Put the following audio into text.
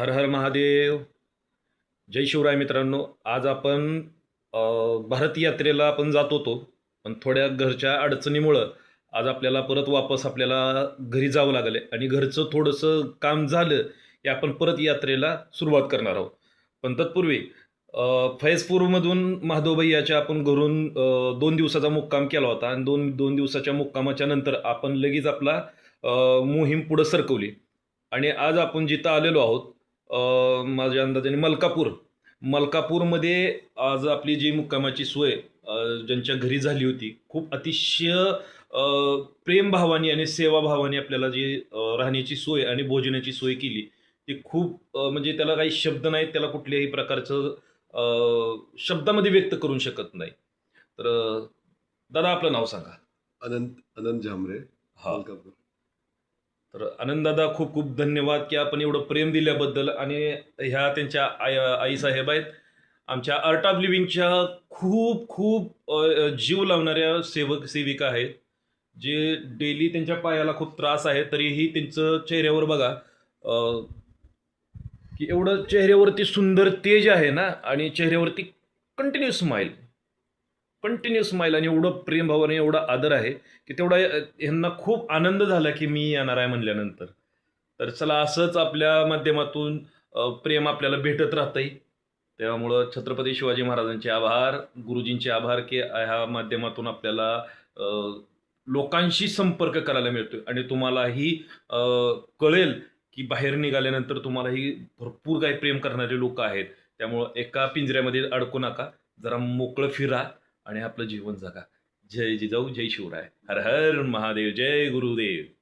हर हर महादेव. जय शिवराय मित्रांनो आज आपण भारत यात्रेला आपण जात होतो पण थोड्या घरच्या अडचणीमुळं आज आपल्याला परत वापस आपल्याला घरी जावं लागले आणि घरचं थोडंसं काम झालं की आपण परत यात्रेला सुरुवात करणार आहोत. पण तत्पूर्वी फैजपूरमधून फैजपूरमधून याच्या आपण घरून दोन दिवसाचा मुक्काम केला होता आणि दोन दोन दिवसाच्या मुक्कामाच्या नंतर आपण लगेच आपला मोहीम पुढं सरकवली. आणि आज आपण जिथं आलेलो आहोत माझ्या अंदाजाने मलकापूर. मलकापूरमध्ये आज आपली जी मुक्कामाची सोय ज्यांच्या घरी झाली होती खूप अतिशय प्रेमभावाने आणि सेवाभावाने आपल्याला जी राहण्याची सोय आणि भोजनाची सोय केली. ती खूप म्हणजे त्याला काही शब्द नाहीत त्याला कुठल्याही प्रकारचं शब्दामध्ये व्यक्त करू शकत नाही. तर दादा आपलं नाव सांगा. अनंत अनंत झांबरे हा. मलकापूर. तर आनंददादा खूप खूप धन्यवाद की आपण एवढं प्रेम दिल्याबद्दल आणि ह्या त्यांच्या आई आईसाहेब आहेत. आमच्या आर्ट ऑफ लिव्हिंगच्या खूप खूप जीव लावणाऱ्या सेवक सेविका आहेत जे डेली त्यांच्या पायाला खूप त्रास आहे तरीही त्यांचं चेहऱ्यावर बघा की एवढं चेहऱ्यावरती सुंदर तेज आहे ना आणि चेहऱ्यावरती कंटिन्यू स्माईल कंटिन्यू स्माईल आणि एवढं प्रेमभाव आणि एवढा आदर आहे की तेवढा ह्यांना खूप आनंद झाला की मी येणार आहे म्हणल्यानंतर. तर चला असंच आपल्या माध्यमातून प्रेम आपल्याला भेटत राहतंय. त्यामुळं छत्रपती शिवाजी महाराजांचे आभार गुरुजींचे आभार की ह्या माध्यमातून आपल्याला लोकांशी संपर्क करायला मिळतो आणि तुम्हालाही कळेल की बाहेर निघाल्यानंतर तुम्हालाही भरपूर काही प्रेम करणारे लोक आहेत. त्यामुळं एका पिंजऱ्यामध्ये अडकू नका. जरा मोकळं फिरा. आणि आपलं जीवन जगा. जय जिजाऊ जय शिवराय. हर हर महादेव जय गुरुदेव.